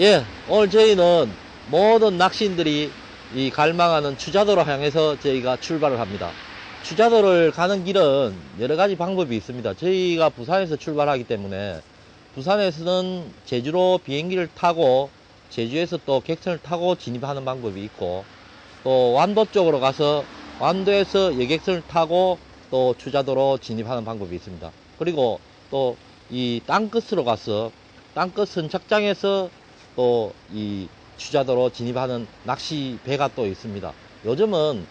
예, 오늘 저희는 모든 낚시인들이 이 갈망하는 추자도로 향해서 저희가 출발을 합니다. 추자도를 가는 길은 여러 가지 방법이 있습니다. 저희가 부산에서 출발하기 때문에 부산에서는 제주로 비행기를 타고 제주에서 또 객선을 타고 진입하는 방법이 있고 또 완도 쪽으로 가서 완도에서 여객선을 타고 또 추자도로 진입하는 방법이 있습니다. 그리고 또 이 땅끝으로 가서 땅끝 선착장에서 또이 추자도로 진입하는 낚시 배가 또 있습니다. 요즘은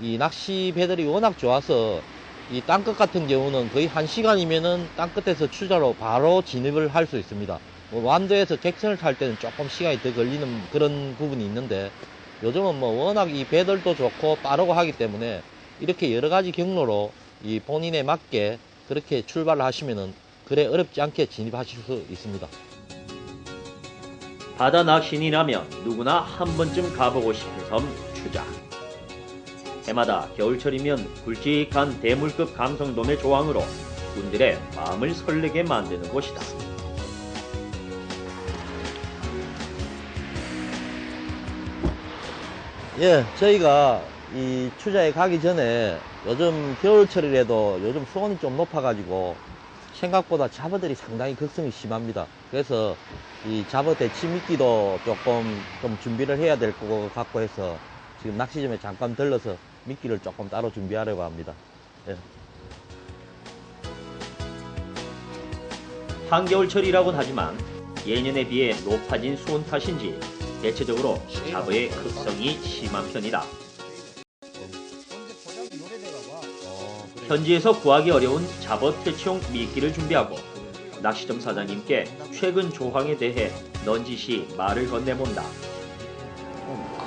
이 낚시 배들이 워낙 좋아서 이 땅끝 같은 경우는 거의 한 시간이면은 땅끝에서 추자로 바로 진입을 할 수 있습니다. 뭐 완도에서 객선을 탈 때는 조금 시간이 더 걸리는 그런 부분이 있는데 요즘은 뭐 워낙 이 배들도 좋고 빠르고 하기 때문에 이렇게 여러 가지 경로로 이 본인에 맞게 그렇게 출발을 하시면은 그래 어렵지 않게 진입하실 수 있습니다. 바다 낚시인이라면 누구나 한 번쯤 가보고 싶은 섬 추자. 해마다 겨울철이면 굵직한 대물급 감성돔의 조항으로 군들의 마음을 설레게 만드는 곳이다. 예, 저희가 이 추자에 가기 전에 요즘 겨울철이라도 요즘 수온이 좀 높아가지고 생각보다 잡어들이 상당히 극성이 심합니다. 그래서 이 잡어 대치 미끼도 조금 좀 준비를 해야 될 것 같고 해서 지금 낚시점에 잠깐 들러서 미끼를 조금 따로 준비하려고 합니다. 예. 한겨울철이라곤 하지만 예년에 비해 높아진 수온 탓인지 대체적으로 잡어의 극성이 심한 편이다. 현지에서 구하기 어려운 잡어 퇴치용 미끼를 준비하고 낚시점 사장님께 최근 조항에 대해 넌지시 말을 건네본다.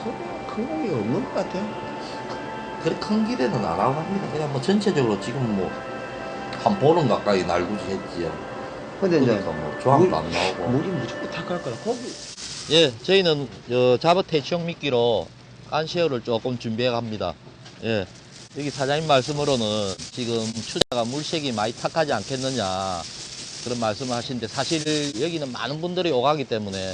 큰, 큰 공이 없는 것 같아요. 그래 큰 기대는 안 하고 합니다. 그냥 뭐 전체적으로 지금 뭐 한 보름 가까이 날구지 했지요. 근데 이제 그러니까 뭐 조항도 물- 안 나오고. 물이 무조건 탁할 거라 거기 예, 저희는 저 잡어 퇴치용 미끼로 깐새우를 조금 준비해 갑니다. 예. 여기 사장님 말씀으로는 지금 추자가 물색이 많이 탁하지 않겠느냐 그런 말씀을 하시는데 사실 여기는 많은 분들이 오가기 때문에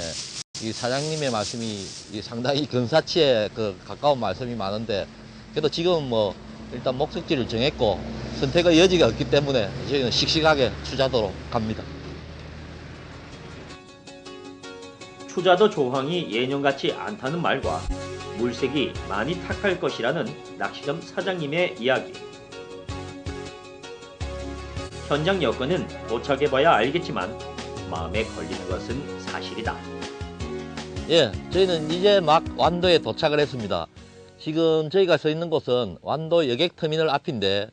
이 사장님의 말씀이 이 상당히 근사치에 그 가까운 말씀이 많은데 그래도 지금 뭐 일단 목적지를 정했고 선택의 여지가 없기 때문에 저희는 씩씩하게 추자도로 갑니다. 추자도 조항이 예년 같지 않다는 말과 물색이 많이 탁할 것이라는 낚시점 사장님의 이야기. 현장 여건은 도착해봐야 알겠지만 마음에 걸리는 것은 사실이다. 예, 저희는 이제 막 완도에 도착을 했습니다. 지금 저희가 서 있는 곳은 완도 여객터미널 앞인데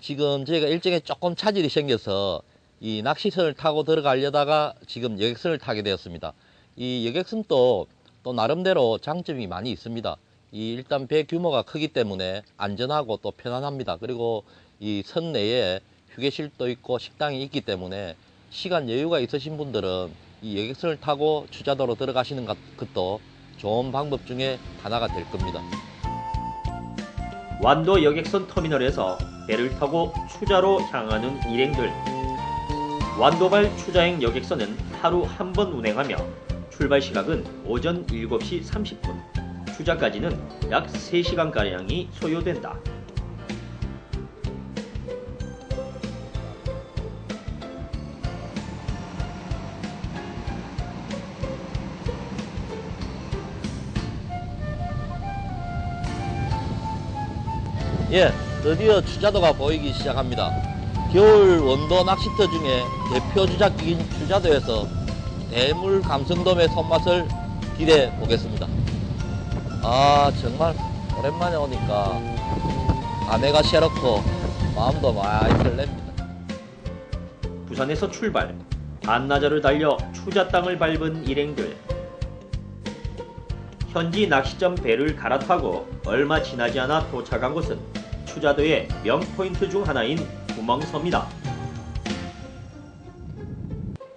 지금 저희가 일정에 조금 차질이 생겨서 이 낚시선을 타고 들어가려다가 지금 여객선을 타게 되었습니다. 이 여객선도 또 나름대로 장점이 많이 있습니다. 이 일단 배 규모가 크기 때문에 안전하고 또 편안합니다. 그리고 이 선 내에 휴게실도 있고 식당이 있기 때문에 시간 여유가 있으신 분들은 이 여객선을 타고 추자도로 들어가시는 것- 것도 좋은 방법 중에 하나가 될 겁니다. 완도 여객선 터미널에서 배를 타고 추자로 향하는 일행들. 완도발 추자행 여객선은 하루 한 번 운행하며 출발 시각은 오전 7시 30분. 추자까지는 약 3시간가량이 소요된다. 예, 드디어 추자도가 보이기 시작합니다. 겨울 원도 낚시터 중에 대표 주작기인 추자도에서 대물 감성돔의 손맛을 기대해 보겠습니다. 아, 정말 오랜만에 오니까 아내가 새롭고 마음도 많이 설렙니다. 부산에서 출발. 반나절을 달려 추자 땅을 밟은 일행들. 현지 낚시점 배를 갈아타고 얼마 지나지 않아 도착한 곳은 추자도의 명포인트 중 하나인 구멍섬이다.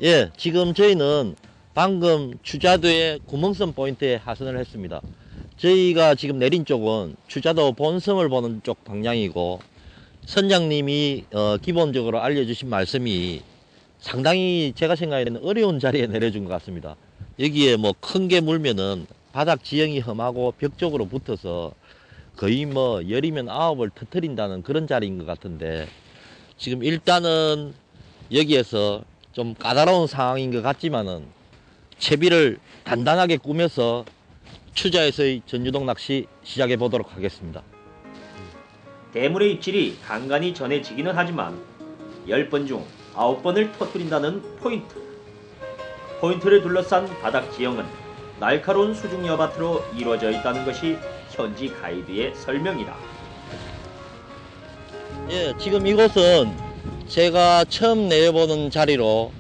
예, 지금 저희는 방금 추자도의 구멍섬 포인트에 하선을 했습니다. 저희가 지금 내린 쪽은 추자도 본섬을 보는 쪽 방향이고 선장님이 어, 기본적으로 알려주신 말씀이 상당히 제가 생각에는 어려운 자리에 내려준 것 같습니다. 여기에 뭐 큰 게 물면은 바닥 지형이 험하고 벽 쪽으로 붙어서 거의 뭐 열이면 아홉을 터트린다는 그런 자리인 것 같은데 지금 일단은 여기에서 좀 까다로운 상황인 것 같지만은 채비를 단단하게 꾸며서 추자에서의 전유동 낚시 시작해 보도록 하겠습니다. 대물의 입질이 간간히 전해지기는 하지만 10번 중 9번을 터뜨린다는 포인트. 포인트를 둘러싼 바닥 지형은 날카로운 수중 여밭으로 이루어져 있다는 것이 현지 가이드의 설명이다. 예, 지금 이곳은 제가 처음 내려보는 자리로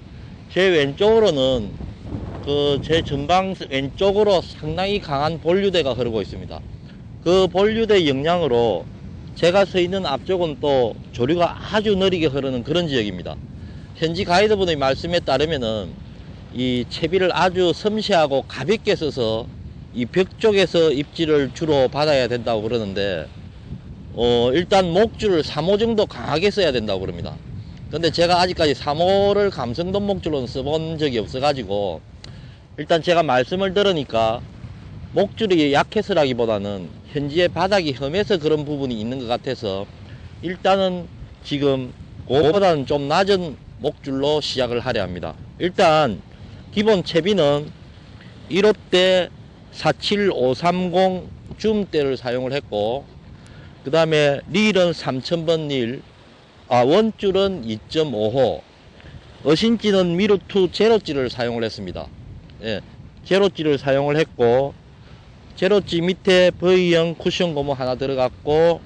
제 왼쪽으로는 그 제 전방 왼쪽으로 상당히 강한 본류대가 흐르고 있습니다. 그 본류대 영향으로 제가 서 있는 앞쪽은 또 조류가 아주 느리게 흐르는 그런 지역입니다. 현지 가이드분의 말씀에 따르면은 이 채비를 아주 섬세하고 가볍게 써서 이 벽 쪽에서 입질을 주로 받아야 된다고 그러는데 어, 일단 목줄을 3호 정도 강하게 써야 된다고 그럽니다. 근데 제가 아직까지 3호를 감성돔 목줄로는 써본 적이 없어 가지고 일단 제가 말씀을 들으니까 목줄이 약해서라기보다는 현지의 바닥이 험해서 그런 부분이 있는 것 같아서 일단은 지금 그거보다는 좀 낮은 목줄로 시작을 하려 합니다. 일단 기본 채비는 1호대 47530 줌대를 사용을 했고 그 다음에 릴은 3000번 릴, 아, 원줄은 2.5호, 어신지는 미루투 제로찌를 사용을 했습니다. 예, 제로찌를 사용을 했고, 제로찌 밑에 V형 쿠션 고무 하나 들어갔고,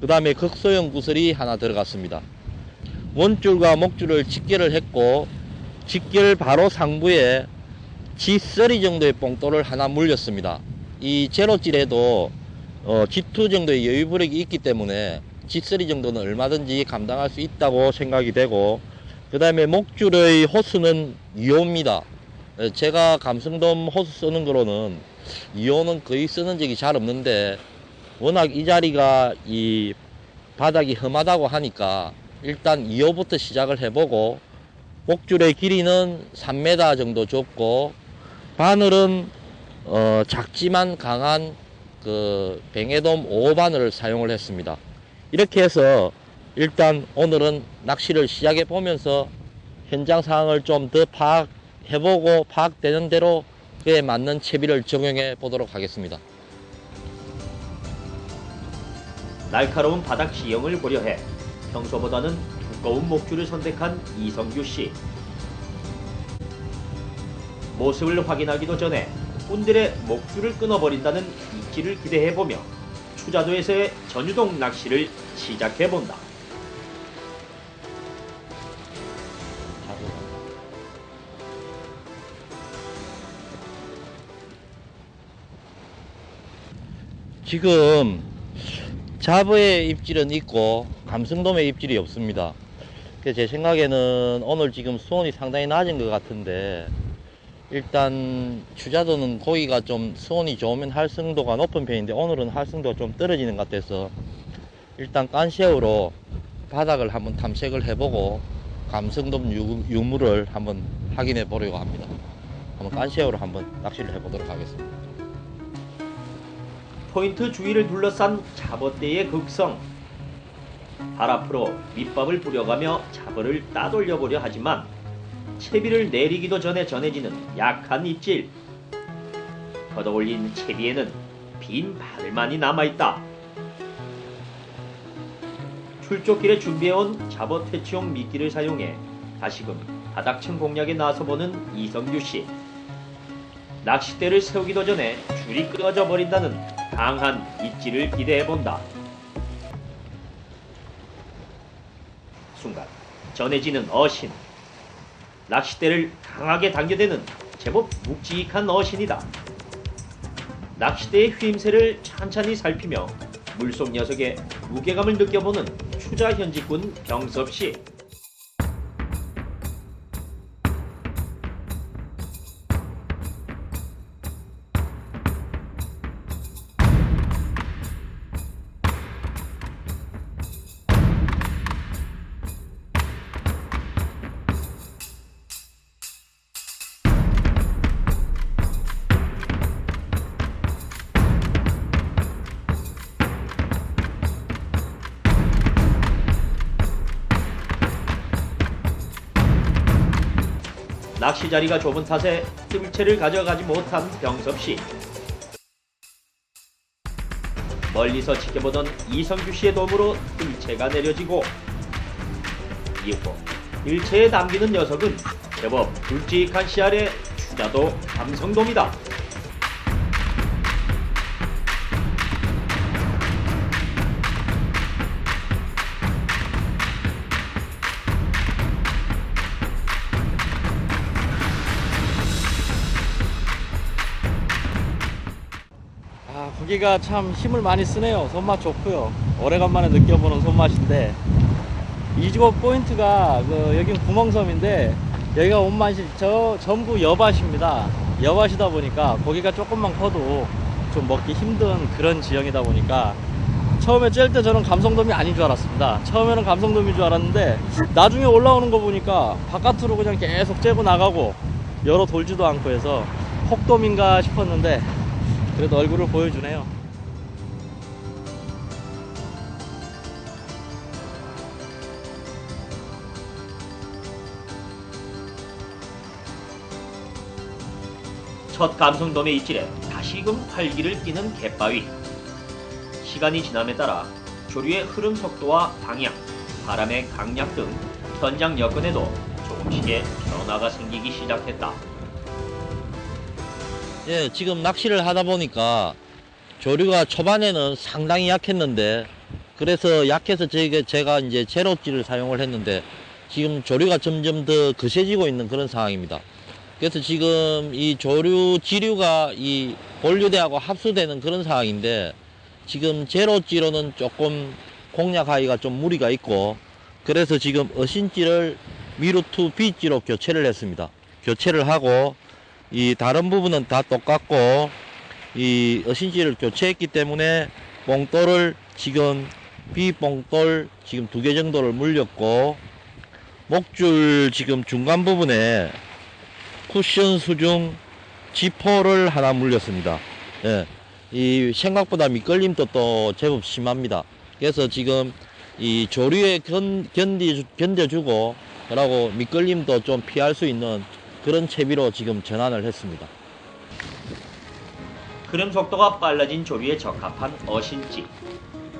그 다음에 극소형 구슬이 하나 들어갔습니다. 원줄과 목줄을 직결을 했고, 직결 바로 상부에 G3 정도의 뽕돌을 하나 물렸습니다. 이 제로질에도 어, G2 정도의 여유 브렉이 있기 때문에 G3 정도는 얼마든지 감당할 수 있다고 생각이 되고 그 다음에 목줄의 호수는 2호입니다. 제가 감성돔 호수 쓰는 거로는 2호는 거의 쓰는 적이 잘 없는데 워낙 이 자리가 이 바닥이 험하다고 하니까 일단 2호부터 시작을 해보고 목줄의 길이는 3m 정도 줬고 바늘은 어, 작지만 강한 그 뱅에돔 5호 바늘을 사용을 했습니다. 이렇게 해서 일단 오늘은 낚시를 시작해 보면서 현장 상황을 좀 더 파악해보고 파악되는 대로 그에 맞는 채비를 적용해 보도록 하겠습니다. 날카로운 바닥 지형을 고려해 평소보다는 두꺼운 목줄을 선택한 이성규 씨. 모습을 확인하기도 전에 꾼들의 목줄을 끊어버린다는 입지를 기대해보며 추자도에서의 전유동 낚시를 시작해본다. 지금 자부의 입질은 있고 감성돔의 입질이 없습니다. 제 생각에는 오늘 지금 수온이 상당히 낮은 것 같은데 일단 추자도는 고기가 좀 수온이 좋으면 활성도가 높은 편인데 오늘은 활성도가 좀 떨어지는 것 같아서 일단 깐새우로 바닥을 한번 탐색을 해보고 감성돔 유- 유물을 한번 확인해 보려고 합니다. 한번 깐새우로 한번 낚시를 해보도록 하겠습니다. 포인트 주위를 둘러싼 잡어대의 극성. 발 앞으로 밑밥을 뿌려가며 잡어를 따돌려 보려 하지만 채비를 내리기도 전에 전해지는 약한 입질. 걷어올린 채비에는 빈 바늘만이 남아있다. 출조길에 준비해온 잡어 퇴치용 미끼를 사용해 다시금 바닥층 공략에 나서보는 이성규 씨. 낚싯대를 세우기도 전에 줄이 끊어져 버린다는 강한 입질을 기대해본다. 순간 전해지는 어신. 낚싯대를 강하게 당겨대는 제법 묵직한 어신이다. 낚싯대의 휘임새를 찬찬히 살피며 물속 녀석의 무게감을 느껴보는 추자 현직군 병섭 씨. 낚시 자리가 좁은 탓에 뜰채를 가져가지 못한 병섭 씨. 멀리서 지켜보던 이성규 씨의 도움으로 뜰채가 내려지고 이후 일체에 남기는 녀석은 제법 굵직한 씨알의 추자도 감성돔이다. 아, 고기가 참 힘을 많이 쓰네요. 손맛 좋고요. 오래간만에 느껴보는 손맛인데 이주고 포인트가 그 여긴 구멍섬인데 여기가 온맛이 저 전부 여밭입니다. 여밭이다 보니까 고기가 조금만 커도 좀 먹기 힘든 그런 지형이다 보니까 처음에 찔 때 저는 감성돔이 아닌 줄 알았습니다. 처음에는 감성돔인 줄 알았는데 나중에 올라오는 거 보니까 바깥으로 그냥 계속 째고 나가고 열어 돌지도 않고 해서 혹돔인가 싶었는데 그래도 얼굴을 보여주네요. 첫 감성돔의 입질에 다시금 활기를 띠는 갯바위. 시간이 지남에 따라 조류의 흐름 속도와 방향, 바람의 강약 등 현장 여건에도 조금씩의 변화가 생기기 시작했다. 예, 지금 낚시를 하다 보니까 조류가 초반에는 상당히 약했는데 그래서 약해서 제가, 제가 이제 제로찌를 사용을 했는데 지금 조류가 점점 더 거세지고 있는 그런 상황입니다. 그래서 지금 이 조류 지류가 이 본류대하고 합수되는 그런 상황인데 지금 제로찌로는 조금 공략하기가 좀 무리가 있고 그래서 지금 어신찌를 미루투 B찌로 교체를 했습니다. 교체를 하고 이 다른 부분은 다 똑같고 이 어신지를 교체했기 때문에 뽕돌을 지금 비뽕돌 지금 두 개 정도를 물렸고 목줄 지금 중간 부분에 쿠션 수중 지포를 하나 물렸습니다. 예. 이 생각보다 미끌림도 또 제법 심합니다. 그래서 지금 이 조류에 견, 견디, 견뎌주고 그러고 미끌림도 좀 피할 수 있는 그런 채비로 지금 전환을 했습니다. 흐름 속도가 빨라진 조류에 적합한 어신지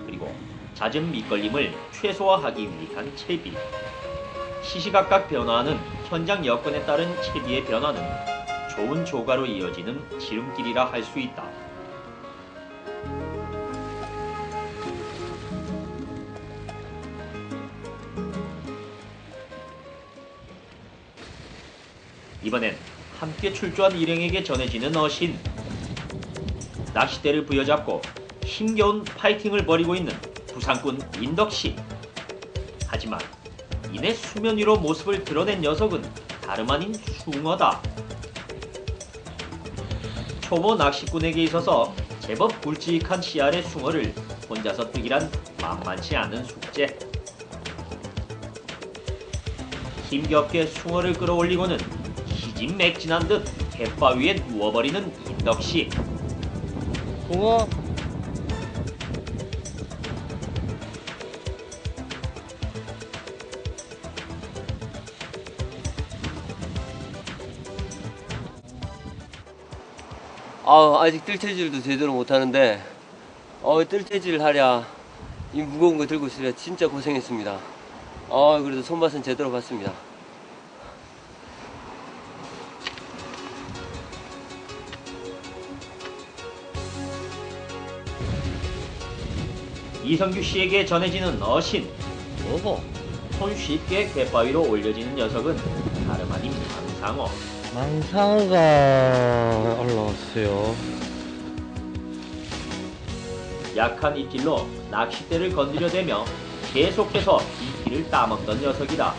그리고 잦은 밑걸림을 최소화하기 위한 채비 시시각각 변화하는 현장 여건에 따른 채비의 변화는 좋은 조가로 이어지는 지름길이라 할 수 있다. 이번엔 함께 출조한 일행에게 전해지는 어신 낚싯대를 부여잡고 힘겨운 파이팅을 벌이고 있는 부산군 인덕씨. 하지만 이내 수면 위로 모습을 드러낸 녀석은 다름 아닌 숭어다. 초보 낚시꾼에게 있어서 제법 굵직한 씨알의 숭어를 혼자서 뜨기란 만만치 않은 숙제. 힘겹게 숭어를 끌어올리고는 기진맥진한 듯 갯바위에 누워버리는 인덕씨. 붕어 아, 아직 뜰채질도 제대로 못하는데, 어, 뜰채질 하랴, 이 무거운 거 들고 있으랴 진짜 고생했습니다. 아, 그래도 손맛은 제대로 봤습니다. 이성규 씨에게 전해지는 어신. 뭐고? 손쉽게 갯바위로 올려지는 녀석은 다름 아닌 망상어. 망상어가 올라왔어요. 약한 입질로 낚싯대를 건드려대며 계속해서 이끼를 따먹던 녀석이다.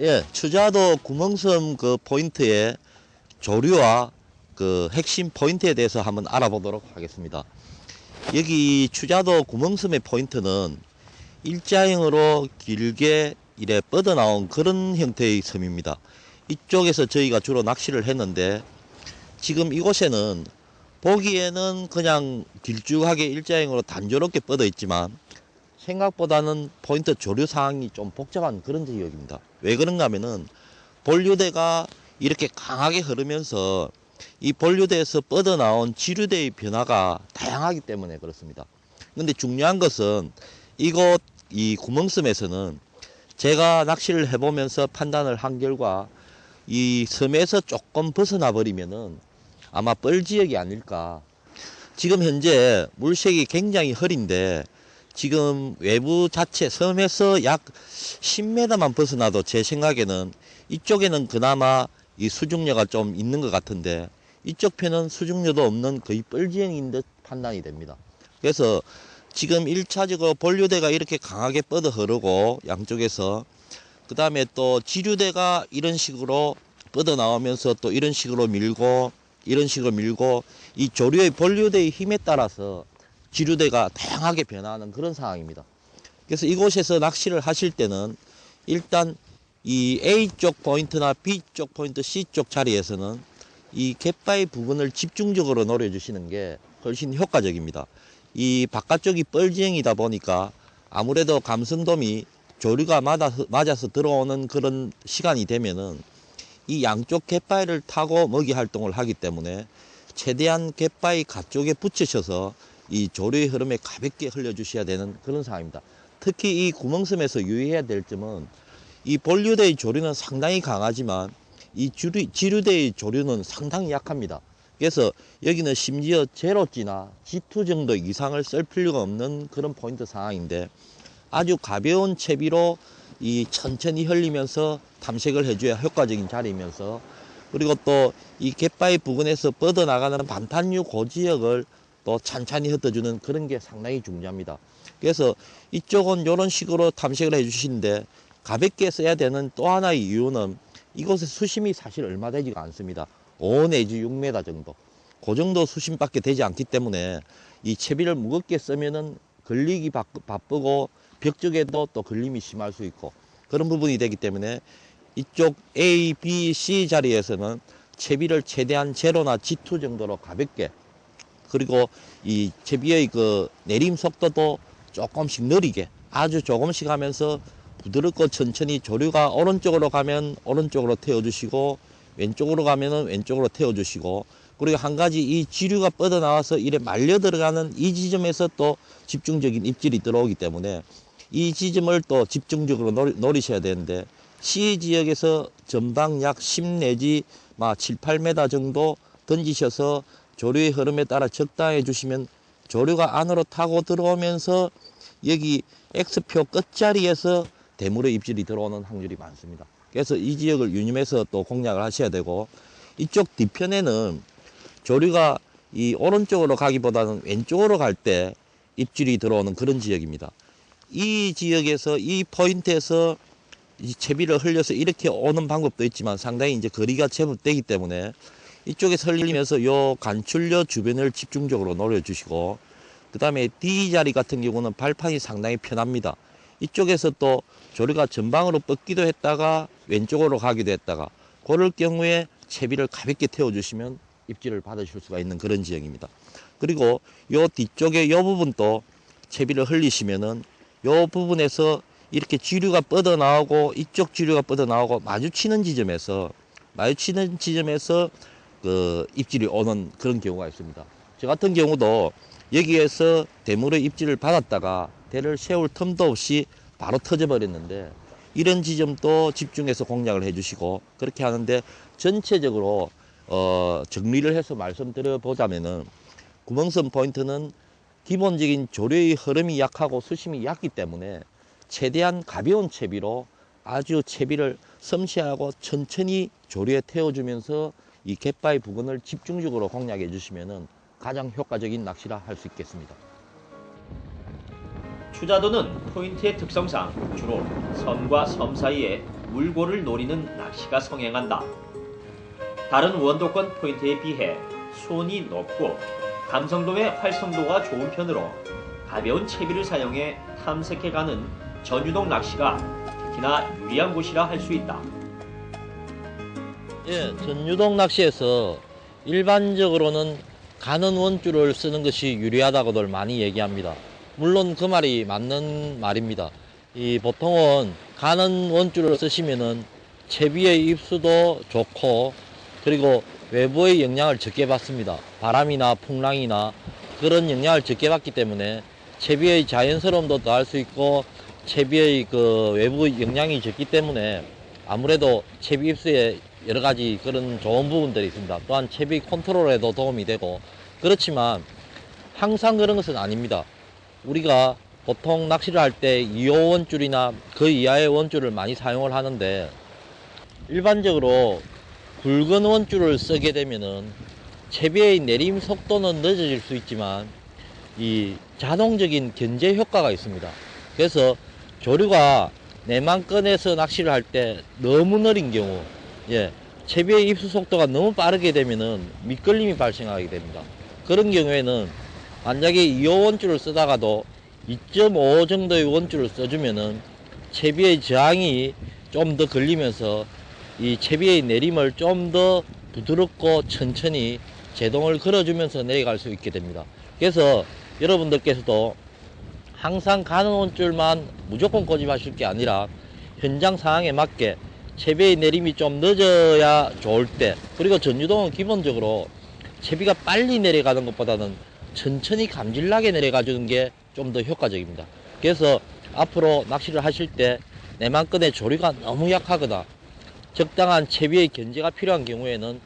예, 추자도 구멍섬 그 포인트의 조류와 그 핵심 포인트에 대해서 한번 알아보도록 하겠습니다. 여기 추자도 구멍섬의 포인트는 일자형으로 길게 이래 뻗어나온 그런 형태의 섬입니다. 이쪽에서 저희가 주로 낚시를 했는데 지금 이곳에는 보기에는 그냥 길쭉하게 일자형으로 단조롭게 뻗어 있지만 생각보다는 포인트 조류 상황이 좀 복잡한 그런 지역입니다. 왜 그런가 하면은 본류대가 이렇게 강하게 흐르면서 이 본류대에서 뻗어나온 지류대의 변화가 다양하기 때문에 그렇습니다. 근데 중요한 것은 이곳 이 구멍섬에서는 제가 낚시를 해보면서 판단을 한 결과 이 섬에서 조금 벗어나 버리면은 아마 뻘 지역이 아닐까. 지금 현재 물색이 굉장히 흐린데 지금 외부 자체 섬에서 약 10m만 벗어나도 제 생각에는 이쪽에는 그나마 이 수중료가 좀 있는 것 같은데 이쪽 편은 수중료도 없는 거의 뻘지형인 듯 판단이 됩니다. 그래서 지금 1차적으로 본류대가 이렇게 강하게 뻗어 흐르고 양쪽에서 그 다음에 또 지류대가 이런 식으로 뻗어 나오면서 또 이런 식으로 밀고 이런 식으로 밀고 이 조류의 본류대의 힘에 따라서 지류대가 다양하게 변화하는 그런 상황입니다. 그래서 이곳에서 낚시를 하실 때는 일단 이 A 쪽 포인트나 B 쪽 포인트, C 쪽 자리에서는 이 갯바위 부분을 집중적으로 노려주시는 게 훨씬 효과적입니다. 이 바깥쪽이 뻘지형이다 보니까 아무래도 감성돔이 조류가 맞아, 맞아서 들어오는 그런 시간이 되면은 이 양쪽 갯바위를 타고 먹이 활동을 하기 때문에 최대한 갯바위 가쪽에 붙이셔서 이 조류의 흐름에 가볍게 흘려주셔야 되는 그런 상황입니다. 특히 이 구멍섬에서 유의해야 될 점은 이 본류대의 조류는 상당히 강하지만 이 주류, 지류대의 조류는 상당히 약합니다. 그래서 여기는 심지어 제로찌나 G2 정도 이상을 쓸 필요가 없는 그런 포인트 상황인데 아주 가벼운 채비로 이 천천히 흘리면서 탐색을 해줘야 효과적인 자리이면서 그리고 또 이 갯바위 부근에서 뻗어나가는 반탄류 고지역을 또 찬찬히 흩어주는 그런 게 상당히 중요합니다. 그래서 이쪽은 이런 식으로 탐색을 해주시는데 가볍게 써야 되는 또 하나의 이유는 이곳의 수심이 사실 얼마 되지가 않습니다. 5 내지 6m 정도. 그 정도 수심밖에 되지 않기 때문에 이 채비를 무겁게 쓰면은 걸리기 바- 바쁘고 벽 쪽에도 또 걸림이 심할 수 있고 그런 부분이 되기 때문에 이쪽 A, B, C 자리에서는 채비를 최대한 제로나 G2 정도로 가볍게 그리고 이 채비의 그 내림 속도도 조금씩 느리게 아주 조금씩 하면서 부드럽고 천천히 조류가 오른쪽으로 가면 오른쪽으로 태워주시고 왼쪽으로 가면은 왼쪽으로 태워주시고 그리고 한 가지 이 지류가 뻗어 나와서 이래 말려 들어가는 이 지점에서 또 집중적인 입질이 들어오기 때문에 이 지점을 또 집중적으로 노리, 노리셔야 되는데 C 지역에서 전방 약 10 내지 막 7, 8m 정도 던지셔서 조류의 흐름에 따라 적당해 주시면 조류가 안으로 타고 들어오면서 여기 X표 끝자리에서 대물의 입질이 들어오는 확률이 많습니다. 그래서 이 지역을 유념해서 또 공략을 하셔야 되고 이쪽 뒤편에는 조류가 이 오른쪽으로 가기보다는 왼쪽으로 갈 때 입질이 들어오는 그런 지역입니다. 이 지역에서 이 포인트에서 이 채비를 흘려서 이렇게 오는 방법도 있지만 상당히 이제 거리가 제법 되기 때문에 이쪽에서 흘리면서 요 간출료 주변을 집중적으로 노려주시고 그 다음에 D 자리 같은 경우는 발판이 상당히 편합니다. 이쪽에서 또 조류가 전방으로 뻗기도 했다가 왼쪽으로 가기도 했다가 그럴 경우에 채비를 가볍게 태워주시면 입질을 받으실 수가 있는 그런 지역입니다. 그리고 요 뒤쪽에 요 부분도 채비를 흘리시면은 요 부분에서 이렇게 지류가 뻗어 나오고 이쪽 지류가 뻗어 나오고 마주치는 지점에서 마주치는 지점에서 그 입질이 오는 그런 경우가 있습니다. 저 같은 경우도 여기에서 대물의 입질을 받았다가 대를 세울 틈도 없이 바로 터져 버렸는데 이런 지점도 집중해서 공략을 해주시고 그렇게 하는데 전체적으로 어 정리를 해서 말씀드려 보자면은 구멍선 포인트는 기본적인 조류의 흐름이 약하고 수심이 얕기 때문에 최대한 가벼운 채비로 아주 채비를 섬세하고 천천히 조류에 태워주면서 이 갯바위 부근을 집중적으로 공략해 주시면은 가장 효과적인 낚시라 할 수 있겠습니다. 추자도는 포인트의 특성상 주로 섬과 섬 사이에 물고를 노리는 낚시가 성행한다. 다른 원도권 포인트에 비해 수온이 높고 감성돔의 활성도가 좋은 편으로 가벼운 채비를 사용해 탐색해가는 전유동 낚시가 특히나 유리한 곳이라 할 수 있다. 예, 전유동 낚시에서 일반적으로는 가는 원줄을 쓰는 것이 유리하다고들 많이 얘기합니다. 물론 그 말이 맞는 말입니다. 이 보통은 가는 원줄을 쓰시면은 채비의 입수도 좋고 그리고 외부의 영향을 적게 받습니다. 바람이나 풍랑이나 그런 영향을 적게 받기 때문에 채비의 자연스러움도 더할 수 있고 채비의 그 외부 영향이 적기 때문에 아무래도 채비 입수에 여러 가지 그런 좋은 부분들이 있습니다. 또한 채비 컨트롤에도 도움이 되고 그렇지만 항상 그런 것은 아닙니다. 우리가 보통 낚시를 할 때 2호 원줄이나 그 이하의 원줄을 많이 사용을 하는데 일반적으로 굵은 원줄을 쓰게 되면은 채비의 내림 속도는 늦어질 수 있지만 이 자동적인 견제 효과가 있습니다. 그래서 조류가 내만 꺼내서 낚시를 할 때 너무 느린 경우, 예, 채비의 입수 속도가 너무 빠르게 되면은 미끌림이 발생하게 됩니다. 그런 경우에는 만약에 2호 원줄을 쓰다가도 2.5 정도의 원줄을 써주면은 채비의 저항이 좀 더 걸리면서 이 채비의 내림을 좀 더 부드럽고 천천히 제동을 걸어주면서 내려갈 수 있게 됩니다. 그래서 여러분들께서도 항상 가는 원줄만 무조건 고집하실 게 아니라 현장 상황에 맞게 채비의 내림이 좀 늦어야 좋을 때 그리고 전유동은 기본적으로 채비가 빨리 내려가는 것보다는 천천히 감질나게 내려가 주는 게 좀 더 효과적입니다. 그래서 앞으로 낚시를 하실 때 내만끈의 조류가 너무 약하거나 적당한 채비의 견제가 필요한 경우에는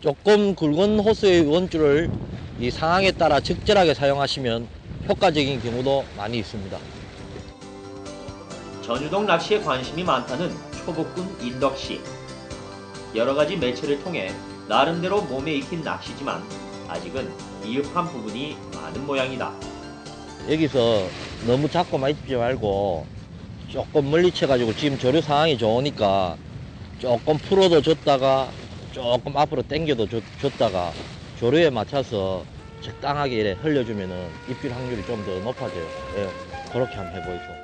조금 굵은 호수의 원줄을 이 상황에 따라 적절하게 사용하시면 효과적인 경우도 많이 있습니다. 전유동 낚시에 관심이 많다는 초복군 인덕 씨. 여러 가지 매체를 통해 나름대로 몸에 익힌 낚시지만 아직은 미흡한 부분이 많은 모양이다. 여기서 너무 잡고만 있지 말고 조금 멀리 쳐가지고 지금 조류 상황이 좋으니까 조금 풀어도 줬다가 조금 앞으로 당겨도 줬, 줬다가 조류에 맞춰서 적당하게 이래 흘려주면은 입질 확률이 좀 더 높아져요. 예, 그렇게 한번 해보이소.